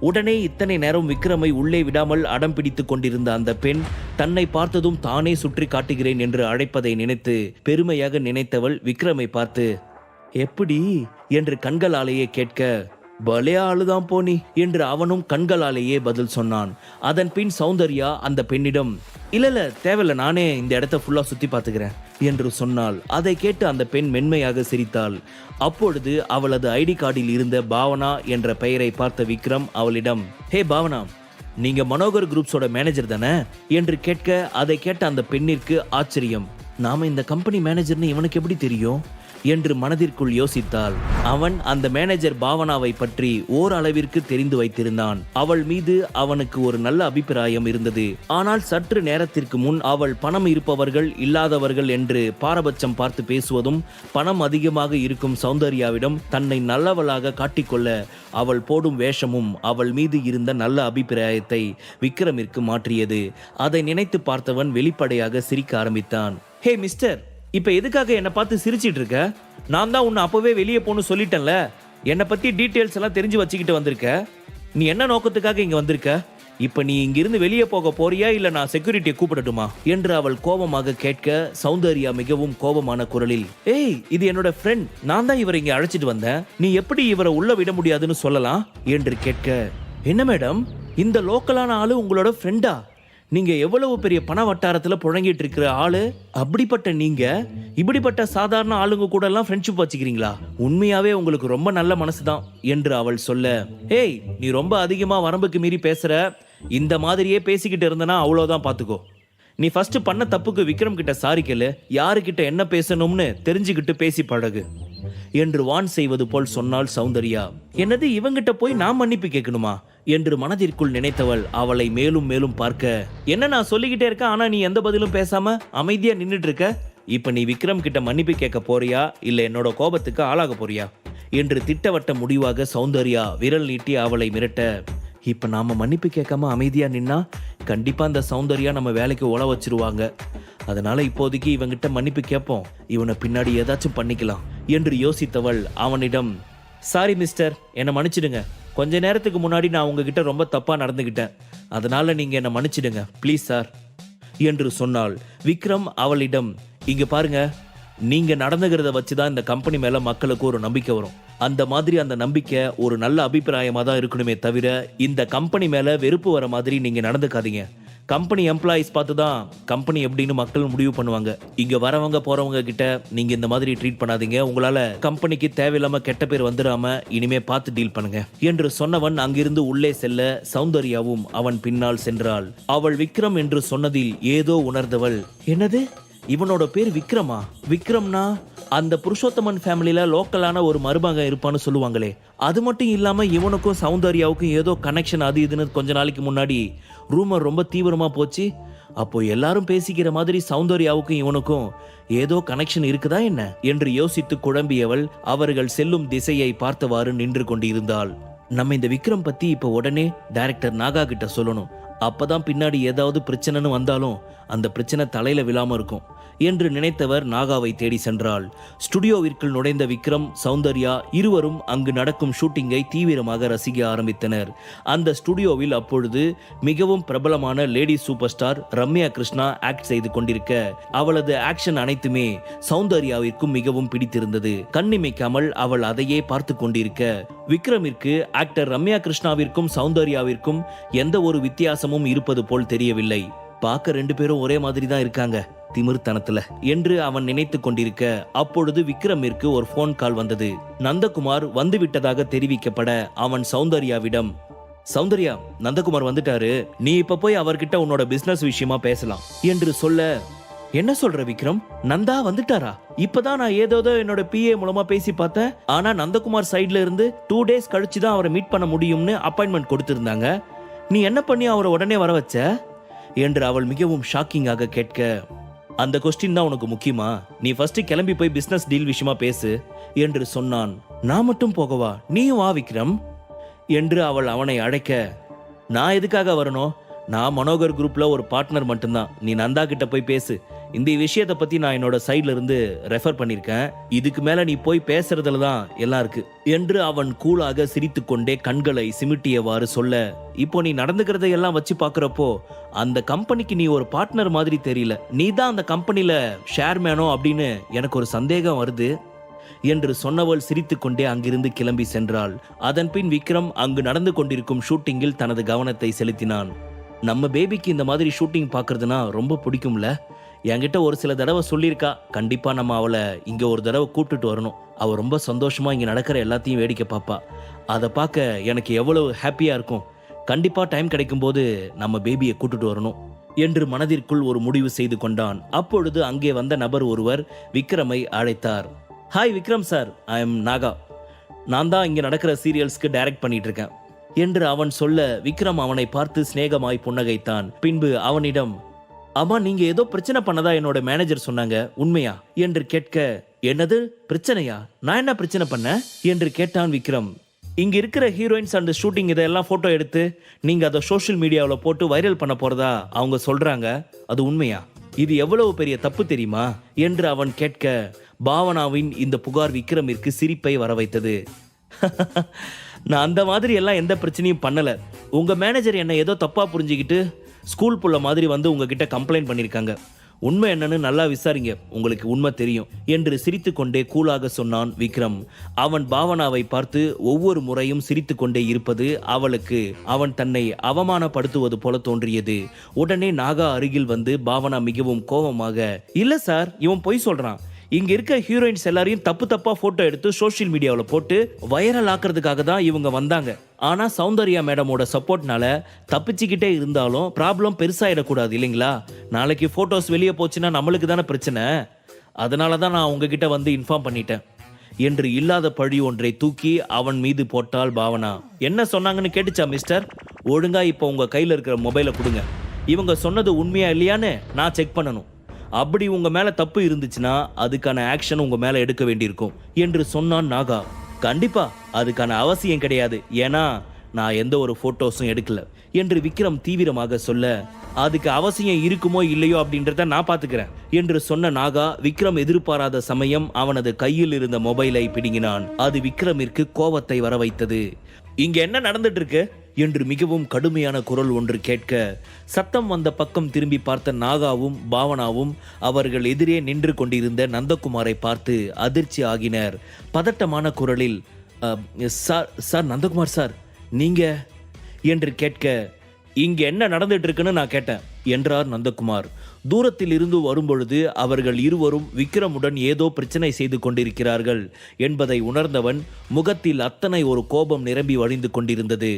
உடனே இத்தனை நேரம் விக்ரமை உள்ளே விடாமல் அடம் பிடித்துக் கொண்டிருந்த அந்த பெண் தன்னை பார்த்ததும் தானே சுற்றி காட்டுகிறேன் என்று அழைப்பதை நினைத்து பெருமையாக நினைத்தவள் விக்ரமை பார்த்து எப்படி? என்று கண்களாலேயே கேட்க பலே ஆளுதான் போனி என்று அவனும் கண்களாலேயே பதில் சொன்னான். அதன் பின் சௌந்தர்யா அந்த பெண்ணிடம் இல்ல இல்ல தேவையில்ல நானே இந்த இடத்த ஃபுல்லா சுத்தி பார்த்துக்கிறேன் என்று சொன்னாள். அதை கேட்டு அந்த பெண் மென்மையாக சிரித்தாள். அப்பொழுது அவளது ஐடி கார்டில் இருந்த பாவனா என்ற பெயரை பார்த்த விக்ரம் அவளிடம் ஹே பாவனா நீங்க மனோகர் குரூப்ஸோட மேனேஜர் தானே? என்று கேட்க அதை கேட்ட அந்த பெண்ணிற்கு ஆச்சரியம். நாம இந்த கம்பெனி மேனேஜர்னு இவனுக்கு எப்படி தெரியும்? என்று மனதிற்குள் யோசித்தாள். அவன் அந்த மேனேஜர் பாவனாவை பற்றி ஓரளவிற்கு தெரிந்து வைத்திருந்தான். அவள் மீது அவனுக்கு ஒரு நல்ல அபிப்பிராயம் இருந்தது. ஆனால் சற்று நேரத்திற்கு முன் அவள் பணம் இருப்பவர்கள் இல்லாதவர்கள் என்று பாரபட்சம் பார்த்து பேசுவதும் பணம் அதிகமாக இருக்கும் சௌந்தர்யாவிடம் தன்னை நல்லவளாக காட்டிக்கொள்ள அவள் போடும் வேஷமும் அவள் மீது இருந்த நல்ல அபிப்பிராயத்தை விக்ரமிற்கு மாற்றியது. அதை நினைத்து பார்த்தவன் வெளிப்படையாக சிரிக்க ஆரம்பித்தான். Hey mister! இப்போ எதுக்காக என்னை பார்த்து சிரிச்சிட்டு இருக்க நான் தான் உன்னை அப்போவே வெளியே போகணும்னு சொல்லிட்டேன்ல. என்னை பற்றி டீட்டெயில்ஸ் எல்லாம் தெரிஞ்சு வச்சுக்கிட்டு வந்திருக்க. நீ என்ன நோக்கத்துக்காக இங்கே வந்திருக்க? இப்போ நீ இங்கிருந்து வெளியே போக போறியா? இல்லை நான் செக்யூரிட்டியை கூப்பிடட்டுமா? என்று அவள் கோபமாக கேட்க சௌந்தர்யா மிகவும் கோபமான குரலில் ஏய் இது என்னோட ஃப்ரெண்ட் நான் தான் இவரை இங்கே அழைச்சிட்டு வந்தேன். நீ எப்படி இவரை உள்ள விட முடியாதுன்னு சொல்லலாம்? என்று கேட்க என்ன மேடம் இந்த லோக்கலான ஆளு உங்களோட ஃப்ரெண்டா நீங்க எவ்வளவு பெரிய பண வட்டாரத்துல புழங்கிட்டு இருக்கிற ஆளு? அப்படிப்பட்ட நீங்க இப்படிப்பட்ட சாதாரண ஆளுங்க கூட எல்லாம் ஃப்ரெண்ட்ஷிப் வச்சுக்கிறீங்களா? உண்மையாவே உங்களுக்கு ரொம்ப நல்ல மனசுதான் என்று அவள் சொல்ல ஏய் நீ ரொம்ப அதிகமா வரம்புக்கு மீறி பேசுற. இந்த மாதிரியே பேசிக்கிட்டு இருந்தனா அவ்வளவுதான் பாத்துக்கோ. நீ ஃபர்ஸ்ட் பண்ண தப்புக்கு விக்ரம் கிட்ட சாரி கேளு. யாருக்கிட்ட என்ன பேசணும்னு தெரிஞ்சுக்கிட்டு பேசி பழகு என்று வான் செய்வது போல் சொன்னாள் சௌந்தர்யா. என்னது இவங்கிட்ட போய் நான் மன்னிப்பு கேட்கணுமா? என்று மனதிற்குள் நினைத்தவள் அவளை மேலும் மேலும் பார்க்க என்ன நான் சொல்லிக்கிட்டே இருக்கேன் ஆனா நீ எந்த பதிலும் பேசாம அமைதியா நின்றுட்டு இருக்க இப்ப நீ விக்ரம் கிட்ட மன்னிப்பு கேட்க போறியா? இல்ல என்னோட கோபத்துக்கு ஆளாக போறியா? என்று திட்டவட்ட முடிவாக சௌந்தர்யா விரல் நீட்டி அவளை மிரட்ட இப்ப நாம மன்னிப்பு கேட்காம அமைதியா நின்னா கண்டிப்பா அந்த சௌந்தர்யா நம்ம வேலைக்கு உழ வச்சிருவாங்க. அதனால இப்போதைக்கு இவங்கிட்ட மன்னிப்பு கேட்போம். இவனை பின்னாடி ஏதாச்சும் பண்ணிக்கலாம். என்று யோசித்தவள் அவனிடம் சாரி மிஸ்டர் என்னை மன்னிச்சிடுங்க. கொஞ்ச நேரத்துக்கு முன்னாடி நான் உங்ககிட்ட ரொம்ப தப்பா நடந்துகிட்டேன். அதனால நீங்க என்னை மன்னிச்சிடுங்க. ப்ளீஸ் சார் என்று சொன்னாள் விக்ரம் அவளிடம் இங்க பாருங்க நீங்க நடந்துகிறத வச்சு தான் இந்த கம்பெனி மேல மக்களுக்கு ஒரு நம்பிக்கை வரும். அந்த மாதிரி அந்த நம்பிக்கை ஒரு நல்ல அபிப்பிராயமாக தான் இருக்கணுமே தவிர இந்த கம்பெனி மேல வெறுப்பு வர மாதிரி நீங்க நடந்துக்காதீங்க. கம்பெனி எம்ப்ளாயிஸ் பார்த்து தான் கம்பெனி எப்படின்னு மக்கள் முடிவு பண்ணுவாங்க. இங்க வரவங்க போறவங்க கிட்ட நீங்க இந்த மாதிரி ட்ரீட் பண்ணாதீங்க. உங்களால கம்பெனிக்கு தேவையில்லாம கெட்ட பேர் வந்துடாம இனிமே பார்த்து டீல் பண்ணுங்க. என்று சொன்னவன் அங்கிருந்து உள்ளே செல்ல சௌந்தர்யாவும் அவன் பின்னால் சென்றாள். அவள் விக்ரம் என்று சொன்னதில் ஏதோ உணர்ந்தவள் என்னது? இவனோட பேர் விக்ரமா. விக்ரம்னா அந்த புருஷோத்தமன் ஃபேமிலியில லோக்கலான ஒரு மருமகன் இருப்பான்னு சொல்லுவாங்களே. அது மட்டும் இல்லாம இவனுக்கும் சௌந்தர்யாவுக்கும் ஏதோ கனெக்ஷன் அது இதுன்னு கொஞ்ச நாளைக்கு முன்னாடி ரூமர் ரொம்ப தீவிரமா போச்சு. அப்போ எல்லாரும் பேசிக்கிற மாதிரி சௌந்தர்யாவுக்கும் இவனுக்கும் ஏதோ கனெக்ஷன் இருக்குதா என்ன? என்று யோசித்து குழம்பியவள் அவர்கள் செல்லும் திசையை பார்த்தவாறு நின்று கொண்டிருந்தாள். நம்ம இந்த விக்ரம் பத்தி இப்ப உடனே டைரக்டர் நாகா கிட்ட சொல்லணும். அப்பதான் பின்னாடி ஏதாவது பிரச்சனைன்னு வந்தாலும் அந்த பிரச்சனை தலையில விழாம இருக்கும் என்று நினைத்தவர் நாகாவை தேடி சென்றாள். ஸ்டுடியோவிற்குள் நுழைந்த விக்ரம் சௌந்தர்யா இருவரும் அங்கு நடக்கும் ஷூட்டிங்கை தீவிரமாக ரசிக்க ஆரம்பித்தனர். அந்த ஸ்டுடியோவில் அப்பொழுது மிகவும் பிரபலமான lady super star Ramya Krishna act செய்து கொண்டிருக்க அவளது ஆக்ஷன் அனைத்துமே சௌந்தர்யாவிற்கும் மிகவும் பிடித்திருந்தது. கண்ணிமைக்காமல் அவள் அதையே பார்த்து கொண்டிருக்க விக்ரமிற்கு ஆக்டர் ரம்யா கிருஷ்ணாவிற்கும் சௌந்தர்யாவிற்கும் எந்த ஒரு வித்தியாசமும் இருப்பது போல் தெரியவில்லை. பார்க்க ரெண்டு பேரும் ஒரே மாதிரி தான் இருக்காங்க திமிர்த்தனத்துல. என்று அவன் நினைத்து கொண்டிருக்க அப்பொழுது விக்ரமிற்கு ஒரு போன் கால் வந்தது. நந்தகுமார் வந்து விட்டதாக தெரிவிக்கப்பட அவன் சௌந்தர்யாவிடம் சௌந்தர்யா நந்தகுமார் வந்துட்டாரு. நீ இப்ப போய் அவர்கிட்ட உன்னோட பிசினஸ் விஷயமா பேசலாம். என்று சொல்ல என்ன சொல்ற விக்ரம்? நந்தா வந்துட்டாரா? இப்பதான் நான் ஏதோதோ என்னோட பிஏ மூலமா பேசி பார்த்தேன். ஆனா நந்தகுமார் சைடுல இருந்து டூ டேஸ் கழிச்சு தான் அவரை மீட் பண்ண முடியும்னு அப்பாயின்மெண்ட் கொடுத்திருந்தாங்க. நீ என்ன பண்ணி அவரை உடனே வர வச்ச? என்று அவள் மிகவும் ஷாக்கிங்காக கேட்க அந்த கொஸ்டின் தான் உனக்கு முக்கியமா? நீ ஃபர்ஸ்ட் கிளம்பி போய் பிசினஸ் டீல் விஷயமா பேசு என்று சொன்னான். நான் மட்டும் போகவா? நீயும் வா விக்ரம் என்று அவள் அவனை அழைக்க நான் எதுக்காக வரணும்? நான் மனோகர் குரூப்பில் ஒரு பார்ட்னர் மட்டும்தான். நீ நந்தா கிட்ட போய் பேசு. இந்த விஷயத்தை பற்றி நான் என்னோட சைடில் இருந்து ரெஃபர் பண்ணியிருக்கேன் இதுக்கு மேலே நீ போய் பேசுறதுல தான் எல்லாம் இருக்கு. என்று அவன் கூலாக சிரித்துக்கொண்டே கண்களை சிமிட்டியவாறு சொல்ல இப்போ நீ நடந்துக்கிறதையெல்லாம் வச்சு பார்க்குறப்போ அந்த கம்பெனிக்கு நீ ஒரு பார்ட்னர் மாதிரி தெரியல. நீ தான் அந்த கம்பெனியில் ஷேர்மேனோ அப்படின்னு எனக்கு ஒரு சந்தேகம் வருது என்று சொன்னவள் சிரித்துக்கொண்டே அங்கிருந்து கிளம்பி சென்றாள். அதன்பின் விக்ரம் அங்கு நடந்து கொண்டிருக்கும் ஷூட்டிங்கில் தனது கவனத்தை செலுத்தினான். நம்ம பேபிக்கு இந்த மாதிரி ஷூட்டிங் பார்க்கறதுனா ரொம்ப பிடிக்கும்ல? என்கிட்ட ஒரு சில தடவை சொல்லியிருக்கா கண்டிப்பாக நம்ம அவளை இங்கே ஒரு தடவை கூப்பிட்டுட்டு வரணும். அவள் ரொம்ப சந்தோஷமாக இங்கே நடக்கிற எல்லாத்தையும் வேடிக்கை பார்ப்பா அதை பார்க்க எனக்கு எவ்வளவு ஹாப்பியாக இருக்கும். கண்டிப்பாக டைம் கிடைக்கும்போது நம்ம பேபியை கூட்டிட்டு வரணும். என்று மனதிற்குள் ஒரு முடிவு செய்து கொண்டான். அப்பொழுது அங்கே வந்த நபர் ஒருவர் விக்ரமை அழைத்தார். Hi Vikram sir I am Naga நான் தான் இங்கே நடக்கிற சீரியல்ஸ்க்கு டைரக்ட் பண்ணிட்டு இருக்கேன். என்று அவன் சொல்ல விக்ரம் அவனை பார்த்து சிநேகமாய் புன்னகைத்தான். பின்பு அவனிடம் அம்மா நீங்க ஏதோ பிரச்சனை பண்ணதா என்னோட மேனேஜர் சொன்னாங்க உண்மையா? என்று கேட்க என்னது? பிரச்சனையா? நான் என்ன பிரச்சனை பண்ண? என்று கேட்டான் விக்ரம். இங்க இருக்கிற ஹீரோயின்ஸ் அண்ட் ஷூட்டிங் இதெல்லாம் போட்டோ எடுத்து நீங்க அதை சோஷியல் மீடியாவில் போட்டு வைரல் பண்ண போறதா? அவங்க சொல்றாங்க அது உண்மையா? இது எவ்வளவு பெரிய தப்பு தெரியுமா? என்று அவன் கேட்க பாவனாவின் இந்த புகார் விக்ரமிற்கு சிரிப்பை வர வைத்தது நான் அந்த மாதிரி எல்லாம் எந்த பிரச்சனையும் பண்ணலை. உங்கள் மேனேஜர் என்னை ஏதோ தப்பாக புரிஞ்சுக்கிட்டு ஸ்கூல் புள்ள மாதிரி வந்து உங்ககிட்ட கம்ப்ளைண்ட் பண்ணியிருக்காங்க உண்மை என்னன்னு நல்லா விசாரிங்க. உங்களுக்கு உண்மை தெரியும். என்று சிரித்துக்கொண்டே கூலாக சொன்னான் விக்ரம். அவன் பாவனாவை பார்த்து ஒவ்வொரு முறையும் சிரித்துக்கொண்டே இருப்பது அவளுக்கு அவன் தன்னை அவமானப்படுத்துவது போல தோன்றியது. உடனே நாகா அருகில் வந்து பாவனா மிகவும் கோபமாக இல்ல சார் இவன் பொய் சொல்றான். இங்க இருக்க ஹீரோயின்ஸ் எல்லாரையும் தப்பு தப்பா போட்டோ எடுத்து சோஷியல் மீடியாவில் போட்டு வைரல் ஆக்குறதுக்காக தான் இவங்க வந்தாங்க. ஆனா சௌந்தர்யா மேடமோட சப்போர்ட்னால தப்பிச்சுக்கிட்டே இருந்தாலும் ப்ராப்ளம் பெருசாயிடக்கூடாது இல்லைங்களா? நாளைக்கு போட்டோஸ் வெளியே போச்சுன்னா நம்மளுக்கு தானே பிரச்சனை. அதனால தான் நான் உங்ககிட்ட வந்து இன்ஃபார்ம் பண்ணிட்டேன். என்று இல்லாத பழி ஒன்றை தூக்கி அவன் மீது போட்டாள் பாவனா. என்ன சொன்னாங்கன்னு கேட்டுச்சா மிஸ்டர் ஒழுங்கா இப்போ உங்க கையில இருக்கிற மொபைலை கொடுங்க. இவங்க சொன்னது உண்மையா இல்லையான்னு நான் செக் பண்ணணும். அப்படி உங்க மேல தப்பு இருந்துச்சுன்னா அதுக்கான ஆக்ஷன் உங்க மேல எடுக்க வேண்டியிருக்கும் என்று சொன்னான் நாகா. கண்டிப்பா அதுக்கான அவசியம் கிடையாது. ஏன்னா நான் எந்த ஒரு போட்டோஸும் எடுக்கல என்று விக்ரம் தீவிரமாக சொல்ல அதுக்கு அவசியம் இருக்குமோ இல்லையோ அப்படின்றத நான் பாத்துக்கிறேன் என்று சொன்ன நாகா விக்ரம் எதிர்பாராத சமயம் அவனது கையில் இருந்த மொபைலை பிடுங்கினான். அது விக்ரமிற்கு கோபத்தை வர வைத்தது இங்க என்ன நடந்துட்டு இருக்கு? என்று மிகவும் கடுமையான குரல் ஒன்று கேட்க சத்தம் வந்த பக்கம் திரும்பி பார்த்த நாகாவும் பாவனாவும் அவர்கள் எதிரே நின்று கொண்டிருந்த நந்தகுமாரை பார்த்து அதிர்ச்சி ஆகினர். பதட்டமான குரலில் சார் சார் நந்தகுமார் சார் நீங்க? என்று கேட்க இங்க என்ன நடந்துட்டு இருக்குன்னு நான் கேட்டேன் என்றார் நந்தகுமார். தூரத்தில் இருந்து வரும்பொழுது அவர்கள் இருவரும் விக்ரமுடன் ஏதோ பிரச்சனை செய்து கொண்டிருக்கிறார்கள் என்பதை உணர்ந்தவன் முகத்தில் அத்தனை ஒரு கோபம் நிரம்பி வழிந்து கொண்டிருந்தது.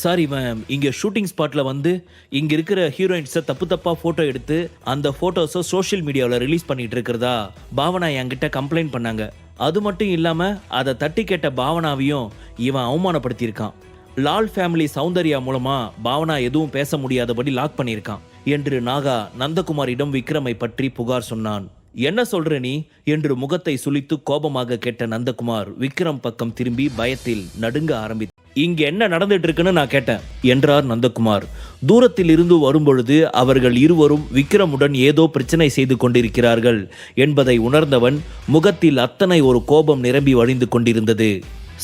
சாரி மேம் இங்கே ஷூட்டிங் ஸ்பாட்டில் வந்து இங்கே இருக்கிற ஹீரோயின்ஸை தப்பு தப்பாக ஃபோட்டோ எடுத்து அந்த ஃபோட்டோஸை சோஷியல் மீடியாவில் ரிலீஸ் பண்ணிட்டு இருக்கிறதா? பாவனா என்கிட்ட கம்ப்ளைண்ட் பண்ணாங்க. அது மட்டும் இல்லாமல் அதை தட்டி கேட்ட பாவனாவையும் இவன் அவமானப்படுத்தியிருக்கான். லால் ஃபேமிலி சௌந்தர்யா மூலமா பாவனா எதுவும் பேச முடியாதபடி லாக் பண்ணியிருக்கான். என்று நாகா நந்தகுமாரிடம் விக்ரமை பற்றி புகார் சொன்னான். என்ன சொல்ற நீ? என்று முகத்தை சுளித்து கோபமாக கேட்ட நந்தகுமார் விக்ரம் பக்கம் திரும்பி பயத்தில் நடுங்க ஆரம்பித்தார். இங்க என்ன நடந்துட்டு இருக்குன்னு நான் கேட்டேன் என்றார் நந்தகுமார். தூரத்தில் இருந்து வரும்பொழுது அவர்கள் இருவரும் விக்ரமுடன் ஏதோ பிரச்சனை செய்து கொண்டிருக்கிறார்கள் என்பதை உணர்ந்தவன் முகத்தில் அத்தனை ஒரு கோபம் நிரம்பி வழிந்து கொண்டிருந்தது.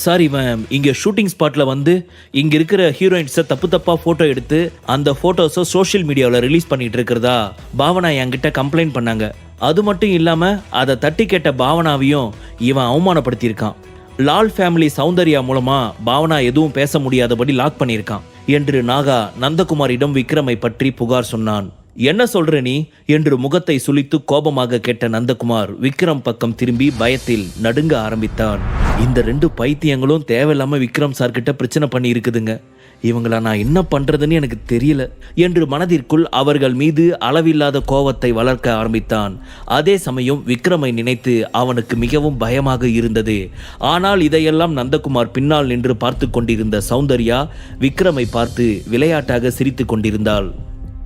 சாரி மேம் இங்கே ஷூட்டிங் ஸ்பாட்ல வந்து இங்க இருக்கிற ஹீரோயின்ஸை தப்பு தப்பா போட்டோ எடுத்து அந்த போட்டோஸை சோஷியல் மீடியாவில் ரிலீஸ் பண்ணிட்டு இருக்கிறதா பாவனா என்கிட்ட கம்ப்ளைண்ட் பண்ணாங்க. அது மட்டும் இல்லாம அதை தட்டி கேட்ட பாவனாவையும் இவன் அவமானப்படுத்தியிருக்கான். லால் ஃபேமிலி சௌந்தர்யா மூலமா பாவனா எதுவும் பேச முடியாதபடி லாக் பண்ணியிருக்கான். என்று நாகா நந்தகுமாரிடம் விக்ரமை பற்றி புகார் சொன்னான். என்ன சொல்ற நீ? என்று முகத்தை சுளித்து கோபமாக கேட்ட நந்தகுமார் விக்ரம் பக்கம் திரும்பி பயத்தில் நடுங்க ஆரம்பித்தான். இந்த ரெண்டு பைத்தியங்களும் தேவையில்லாம விக்ரம் சார்கிட்ட பிரச்சனை பண்ணி இருக்குதுங்க இவங்கள நான் என்ன பண்றதுன்னு எனக்கு தெரியல. என்று மனதிற்குள் அவர்கள் மீது அளவில்லாத கோபத்தை வளர்க்க ஆரம்பித்தான். அதே சமயம் விக்ரமை நினைத்து அவனுக்கு மிகவும் பயமாக இருந்தது. ஆனால் இதையெல்லாம் நந்தகுமார் பின்னால் நின்று பார்த்து கொண்டிருந்த சௌந்தர்யா விக்ரமை பார்த்து விளையாட்டாக சிரித்து கொண்டிருந்தாள்.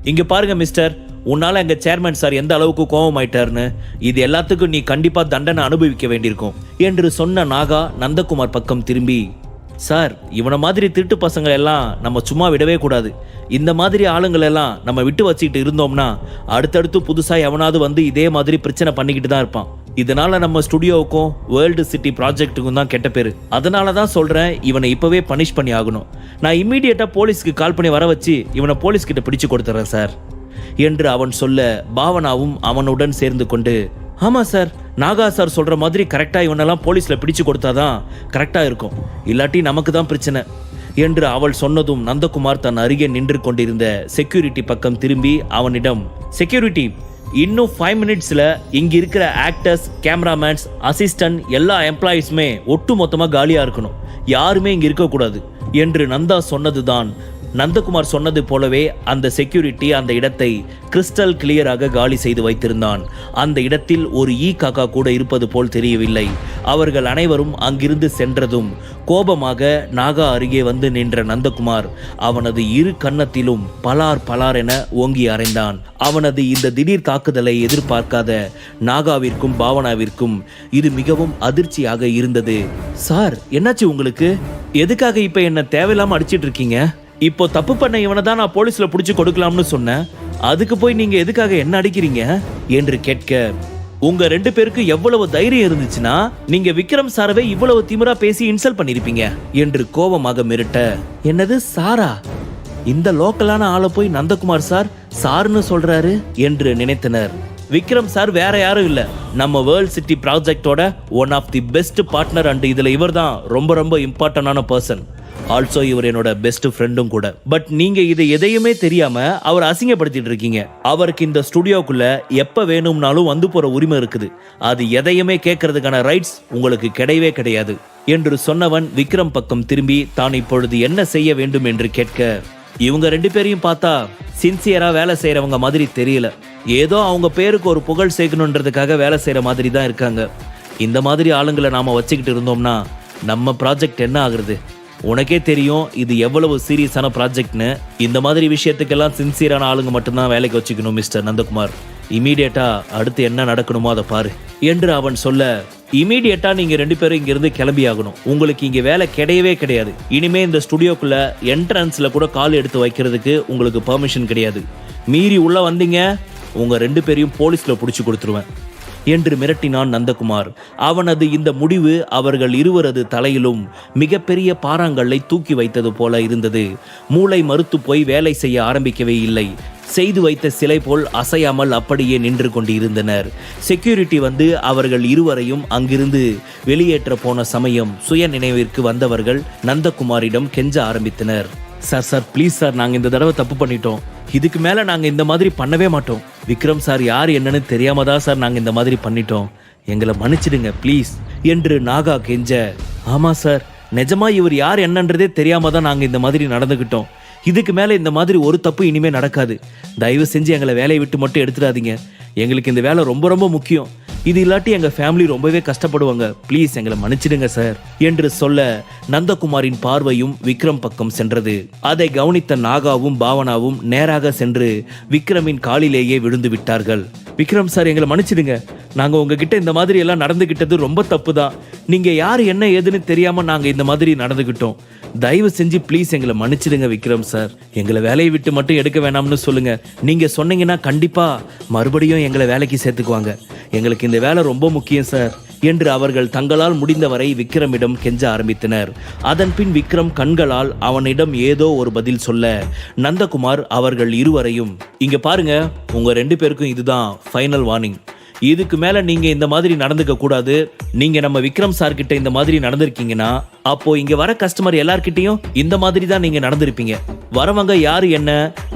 இங்க பாருங்க மிஸ்டர். உன்னால எங்க சேர்மன் சார் எந்த அளவுக்கு கோபமாயிட்டாருன்னு இது எல்லாத்துக்கும் நீ கண்டிப்பா தண்டனை அனுபவிக்க வேண்டியிருக்கும். என்று சொன்ன நாகா நந்தகுமார் பக்கம் திரும்பி சார் இவனை மாதிரி திருட்டு பசங்க எல்லாம் நம்ம சும்மா விடவே கூடாது. இந்த மாதிரி ஆளுங்களை எல்லாம் நம்ம விட்டு வச்சுக்கிட்டு இருந்தோம்னா அடுத்தடுத்து புதுசா எவனாவது வந்து இதே மாதிரி பிரச்சனை பண்ணிக்கிட்டு தான் இருப்பான். இதனால நம்ம ஸ்டுடியோவுக்கும் வேர்ல்டு சிட்டி ப்ராஜெக்ட்டுக்கும் தான் கெட்ட பேரு. அதனால தான் சொல்றேன் இவனை இப்பவே பனிஷ் பண்ணி ஆகணும். நான் இம்மீடியட்டா போலீஸ்க்கு கால் பண்ணி வர வச்சு இவனை போலீஸ்கிட்ட பிடிச்சு கொடுத்துறேன் சார். என்று அவன் சொல்ல பாவனாவும் அவனுடன் சேர்ந்து கொண்டு ஆமாம் சார். நாகா சார் சொல்கிற மாதிரி கரெக்டாக இவனெல்லாம் போலீஸில் பிடிச்சு கொடுத்தாதான் கரெக்டாக இருக்கும். இல்லாட்டி நமக்கு தான் பிரச்சனை. என்று அவள் சொன்னதும் நந்தகுமார் தன் அருகே நின்று கொண்டிருந்த செக்யூரிட்டி பக்கம் திரும்பி அவனிடம் செக்யூரிட்டி இன்னும் ஃபைவ் மினிட்ஸில் இங்கே இருக்கிற ஆக்டர்ஸ் கேமராமேன்ஸ் அசிஸ்டன்ட் எல்லா எம்ப்ளாயீஸுமே ஒட்டு மொத்தமாக காலியாக இருக்கணும். யாருமே இங்கே இருக்கக்கூடாது. என்று நந்தா சொன்னதுதான் நந்தகுமார் சொன்னது போலவே அந்த செக்யூரிட்டி அந்த இடத்தை கிறிஸ்டல் கிளியராக காலி செய்து வைத்திருந்தான். அந்த இடத்தில் ஒரு ஈ காக்கா கூட இருப்பது போல் தெரியவில்லை. அவர்கள் அனைவரும் அங்கிருந்து சென்றதும் கோபமாக நாகா அருகே வந்து நின்ற நந்தகுமார் அவனது இரு கன்னத்திலும் பலார் பலார் என ஓங்கி அறைந்தான். அவனது இந்த திடீர் தாக்குதலை எதிர்பார்க்காத நாகாவிற்கும் பாவனாவிற்கும் இது மிகவும் அதிர்ச்சியாக இருந்தது. சார் என்னாச்சு உங்களுக்கு? எதுக்காக இப்ப என்ன தேவையில்லாம அடிச்சிட்டு இருக்கீங்க? இப்போ தப்பு பண்ண இவனை தான் நான் போலீஸ்ல புடிச்சு கொடுக்கலாம்னு சொன்னேன். அதுக்கு போய் நீங்க எதுக்காக என்ன அடிக்கிறீங்க? என்று கேட்க உங்க ரெண்டு பேருக்கு எவ்வளவு தைரியம் இருந்துச்சுன்னா நீங்க விக்ரம் சாரவே இவ்வளவு திமிரா பேசி இன்சல்ட் பண்ணிருப்பீங்க என்று கோபமாக மிரட்ட என்னது சாரா? இந்த லோக்கலான ஆளை போய் நந்தகுமார் சார் சார்னு சொல்றாரு? என்று நினைத்தனர். விக்ரம் சார் வேற யாரும் இல்ல. நம்ம world city ப்ராஜெக்டோட one of the best partner and இதுல இவர் தான் ரொம்ப ரொம்ப இம்பார்ட்டன்டான பர்சன் ஆல்சோ இவர் என்னோட பெஸ்ட் ஃப்ரெண்டும் கூட. பட் நீங்க இதை எதையுமே தெரியாம அவர் அசிங்கப்படுத்திட்டு இருக்கீங்க. அவருக்கு இந்த ஸ்டுடியோக்குள்ள எப்ப வேணும்னாலும் வந்து போற உரிமை இருக்குது. அது எதையுமே கேட்கறதுக்கான ரைட்ஸ் உங்களுக்கு கிடையவே கிடையாது. என்று சொன்னவன் விக்ரம் பக்கம் திரும்பி தான் இப்பொழுது என்ன செய்ய வேண்டும்? என்று கேட்க இவங்க ரெண்டு பேரையும் பார்த்தா சின்சியரா வேலை செய்யறவங்க மாதிரி தெரியல. ஏதோ அவங்க பேருக்கு ஒரு புகழ் சேர்க்கணுன்றதுக்காக வேலை செய்யற மாதிரி தான் இருக்காங்க. இந்த மாதிரி ஆளுங்களை நாம வச்சுக்கிட்டு இருந்தோம்னா நம்ம ப்ராஜெக்ட் என்ன ஆகுறது? உனக்கே தெரியும் இது எவ்வளவு சீரியஸான ப்ராஜெக்ட்னு இந்த மாதிரி விஷயத்துக்கெல்லாம் சின்சியரான ஆளுங்க மட்டும்தான் வேலைக்கு வச்சுக்கணும் மிஸ்டர் நந்தகுமார். இமீடியட்டா அடுத்து என்ன நடக்கணுமோ அதை பாரு. என்று அவன் சொல்ல இமீடியட்டா நீங்க ரெண்டு பேரும் இங்கேருந்து கிளம்பி ஆகணும் உங்களுக்கு இங்க வேலை கிடையவே கிடையாது. இனிமே இந்த ஸ்டுடியோக்குள்ள என்ட்ரன்ஸ்ல கூட கால் எடுத்து வைக்கிறதுக்கு உங்களுக்கு பெர்மிஷன் கிடையாது. மீறி உள்ள வந்தீங்க உங்க ரெண்டு பேரையும் போலீஸ்ல பிடிச்சி கொடுத்துருவேன். என்று மிரட்டினான் நந்தகுமார். அவனது இந்த முடிவு அவர்கள் இருவரது தலையிலும் மிகப்பெரிய பாறாங்கல்லை தூக்கி வைத்தது போல இருந்தது. மூளை மறுத்து போய் வேலை செய்ய ஆரம்பிக்கவே இல்லை. செய்து வைத்த சிலை போல் அசையாமல் அப்படியே நின்று கொண்டிருந்தனர். செக்யூரிட்டி வந்து அவர்கள் இருவரையும் அங்கிருந்து வெளியேற்ற போன சமயம் சுய நினைவிற்கு வந்தவர்கள் நந்தகுமாரிடம் கெஞ்ச ஆரம்பித்தனர். சார் சார் ப்ளீஸ் சார் நாங்கள் இந்த தடவை தப்பு பண்ணிட்டோம். இதுக்கு மேலே நாங்கள் இந்த மாதிரி பண்ணவே மாட்டோம். விக்ரம் சார் யார் என்னன்னு தெரியாம தான் சார் நாங்கள் இந்த மாதிரி பண்ணிட்டோம். எங்களை மன்னிச்சிடுங்க ப்ளீஸ் என்று நாகா கெஞ்ச. ஆமாம் சார் நிஜமா இவர் யார் என்னன்றதே தெரியாம தான் நாங்கள் இந்த மாதிரி நடந்துக்கிட்டோம் இதுக்கு மேலே இந்த மாதிரி ஒரு தப்பு இனிமே நடக்காது. தயவு செஞ்சு எங்களை வேலையை விட்டு மட்டும் எடுத்துடாதீங்க. எங்களுக்கு இந்த வேலை ரொம்ப ரொம்ப முக்கியம். இது இல்லாட்டி எங்கள் ஃபேமிலி ரொம்பவே கஷ்டப்படுவாங்க. ப்ளீஸ் எங்களை மன்னிச்சிடுங்க சார் என்று சொல்ல நந்தகுமாரின் பார்வையும் விக்ரம் பக்கம் சென்றது. அதை கவனித்த நாகாவும் பாவனாவும் நேராக சென்று விக்ரமின் காலிலேயே விழுந்து விட்டார்கள். விக்ரம் சார் எங்களை மன்னிச்சிடுங்க. நாங்க உங்ககிட்ட இந்த மாதிரி எல்லாம் நடந்துகிட்டது ரொம்ப தப்பு தான் நீங்க யார் என்ன ஏதுன்னு தெரியாம நாங்க இந்த மாதிரி நடந்துகிட்டோம். தயவு செஞ்சு ப்ளீஸ் எங்களை மன்னிச்சிடுங்க விக்ரம் சார் எங்களை வேலையை விட்டு மட்டும் எடுக்க வேணாம்னு சொல்லுங்க. நீங்க சொன்னீங்கன்னா கண்டிப்பா மறுபடியும் எங்களை வேலைக்கு சேர்த்துக்குவாங்க. எங்களுக்கு இந்த வேலை ரொம்ப முக்கியம் சார் என்று அவர்கள் தங்களால் முடிந்தவரை விக்ரமிடம் கெஞ்ச ஆரம்பித்தனர். அதன்பின் விக்ரம் கண்களால் அவனிடம் ஏதோ ஒரு பதில் சொல்ல நந்தகுமார் அவர்கள் இருவரையும் இங்க பாருங்க உங்க ரெண்டு பேருக்கும் இதுதான் ஃபைனல் வார்னிங் இதுக்கு மேல நீங்க இந்த மாதிரி நடந்துக்க கூடாது. நீங்க நம்ம விக்ரம் சார் கிட்ட இந்த மாதிரி நடந்திருக்கீங்கன்னா அப்போ இங்க வர கஸ்டமர் எல்லார்கிட்டையும் இந்த மாதிரி தான் நீங்க நடந்திருப்பீங்க. வரவங்க யாரு என்ன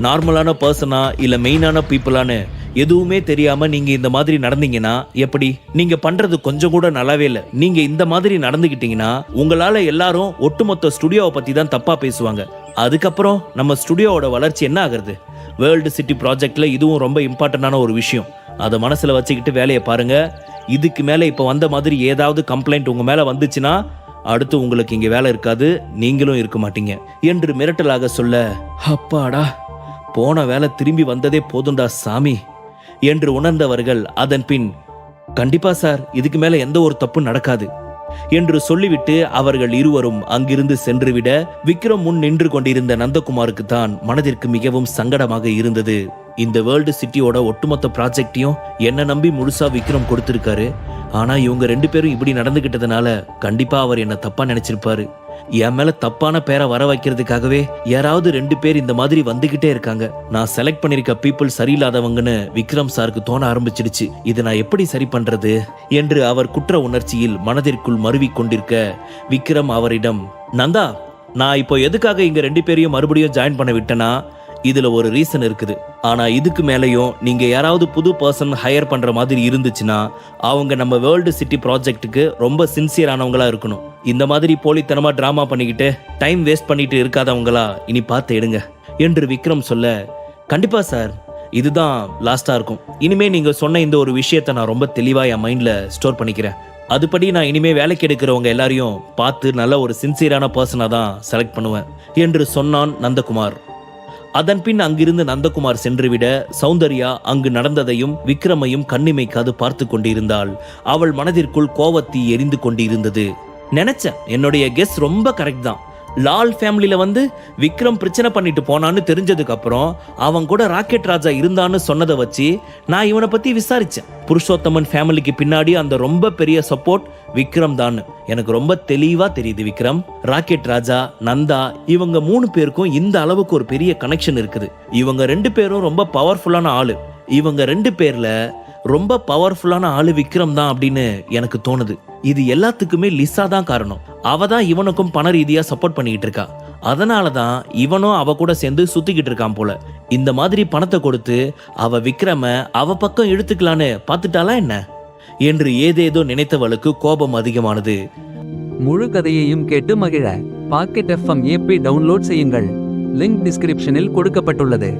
நார்மலான பர்சனா இல்ல மெயினான பீப்புளான்னு எதுவுமே தெரியாம நீங்க இந்த மாதிரி நடந்தீங்கன்னா எப்படி? நீங்க பண்றது கொஞ்சம் கூட நல்லாவே இல்லை. நீங்க இந்த மாதிரி நடந்துகிட்டீங்கன்னா உங்களால எல்லாரும் ஒட்டுமொத்த ஸ்டுடியோவை பத்தி தான் தப்பா பேசுவாங்க. அதுக்கப்புறம் நம்ம ஸ்டுடியோவோட வளர்ச்சி என்ன ஆகுறது? வேர்ல்டு சிட்டி ப்ராஜெக்ட்ல இதுவும் ரொம்ப இம்பார்ட்டண்டான ஒரு விஷயம். அதை மனசில் வச்சுக்கிட்டு வேலையை பாருங்கள் இதுக்கு மேலே இப்போ வந்த மாதிரி ஏதாவது கம்ப்ளைண்ட் உங்கள் மேலே வந்துச்சுன்னா அடுத்து உங்களுக்கு இங்கே வேலை இருக்காது நீங்களும் இருக்க மாட்டீங்க. என்று மிரட்டலாக சொல்ல அப்பாடா போன வேலை திரும்பி வந்ததே போதும்டா சாமி என்று உணர்ந்தவர்கள் அதன் பின் கண்டிப்பா சார் இதுக்கு மேல எந்த ஒரு தப்பும் நடக்காது என்று சொல்லிவிட்டு அவர்கள் இருவரும் அங்கிருந்து சென்றுவிட விக்ரம் முன் நின்று கொண்டிருந்த நந்தகுமாருக்கு தான் மனதிற்கு மிகவும் சங்கடமாக இருந்தது. இந்த வேர்ல்டு சிட்டியோட ஒட்டுமொத்த ப்ராஜெக்டையும் என்ன நம்பி முழுசா விக்ரம் கொடுத்திருக்காரு. ஆனா இவங்க ரெண்டு பேரும் இப்படி நடந்துகிட்டதுனால கண்டிப்பா அவர் என்ன தப்பா நினைச்சிருப்பாரு. என் மேல தப்பான பேரை வர வைக்கிறதுக்காகவே யாராவது ரெண்டு பேர் இந்த மாதிரி வந்துகிட்டே இருக்காங்க. நான் செலக்ட் பண்ணிருக்க பீப்புள் சரியில்லாதவங்கன்னு விக்ரம் சாருக்கு தோண ஆரம்பிச்சிடுச்சு. இதை நான் எப்படி சரி பண்றது? என்று அவர் குற்ற உணர்ச்சியில் மனதிற்குள் மருவி கொண்டிருக்க விக்ரம் அவரிடம் நந்தா நான் இப்போ எதுக்காக இங்க ரெண்டு பேரையும் மறுபடியும் ஜாயின் பண்ண விட்டேனா? இதுல ஒரு ரீசன் இருக்குது. ஆனா இதுக்கு மேலேயும் நீங்க யாராவது புது பர்சன் ஹையர் பண்ற மாதிரி இருந்துச்சுன்னா அவங்க நம்ம வேர்ல்டு சிட்டி ப்ராஜெக்ட்டுக்கு ரொம்ப சின்சியரானவங்களா இருக்கணும். இந்த மாதிரி போலித்தனமா டிராமா பண்ணிக்கிட்டு டைம் வேஸ்ட் பண்ணிட்டு இருக்காதவங்களா இனி பார்த்து எடுங்க. என்று விக்ரம் சொல்ல கண்டிப்பா சார் இதுதான் லாஸ்டா இருக்கும். இனிமே நீங்க சொன்ன இந்த ஒரு விஷயத்தை நான் ரொம்ப தெளிவா என் மைண்ட்ல ஸ்டோர் பண்ணிக்கிறேன். அதுபடி நான் இனிமே வேலைக்கு எடுக்கிறவங்க எல்லாரையும் பார்த்து நல்ல ஒரு சின்சியரான பர்சனாக தான் செலக்ட் பண்ணுவேன் என்று சொன்னான் நந்தகுமார். அதன் பின் அங்கிருந்து நந்தகுமார் சென்றுவிட சௌந்தர்யா அங்கு நடந்ததையும் விக்ரமையும் கண்ணிமைக்காது பார்த்து கொண்டிருந்தாள். அவள் மனதிற்குள் கோவத்தி எரிந்து கொண்டிருந்தது. நினைச்ச என்னுடைய கெஸ் ரொம்ப கரெக்ட் தான். லால் ஃபேமிலியில் வந்து விக்ரம் பிரச்சனை பண்ணிட்டு போனான்னு தெரிஞ்சதுக்கு அப்புறம் அவன் கூட ராக்கெட் ராஜா இருந்தான்னு சொன்னதை வச்சு நான் இவனை பத்தி விசாரிச்சேன். புருஷோத்தமன் ஃபேமிலிக்கு பின்னாடி அந்த ரொம்ப பெரிய சப்போர்ட் விக்ரம் தான். எனக்கு ரொம்ப தெளிவா தெரியுது விக்ரம். ராக்கெட் ராஜா நந்தா இவங்க மூணு பேருக்கும் இந்த அளவுக்கு ஒரு பெரிய கனெக்ஷன் இருக்குது. இவங்க ரெண்டு பேரும் ரொம்ப பவர்ஃபுல்லான ஆளு. இவங்க ரெண்டு பேர்ல ரொம்ப பவர்ஃபுல்லான ஆளு விக்ரம் தான் அப்படின்னு எனக்கு தோணுது. இது எல்லாத்துக்குமே லிஸா தான் காரணம். அவ தான் இவனுக்கும் பண ரீதியா சப்போர்ட் பண்ணிக்கிட்டு இருக்கா. அதனால தான் இவனும் அவ கூட சேர்ந்து சுத்திக்கிட்டு இருக்கான் போல. இந்த மாதிரி பணத்தை கொடுத்து அவ விக்ரம அவ பக்கம் இழுத்துக்கலான்னு பார்த்துட்டாளா என்ன? என்று ஏதேதோ நினைத்தவளுக்கு கோபம் அதிகமானது. முழு கதையையும் கேட்டு மகிழ. பாக்கெட் எஃப்எம் ஏபி டவுன்லோட் செய்யுங்கள். லிங்க் டிஸ்கிரிப்ஷனில் கொடுக்கப்பட்டுள்ளது.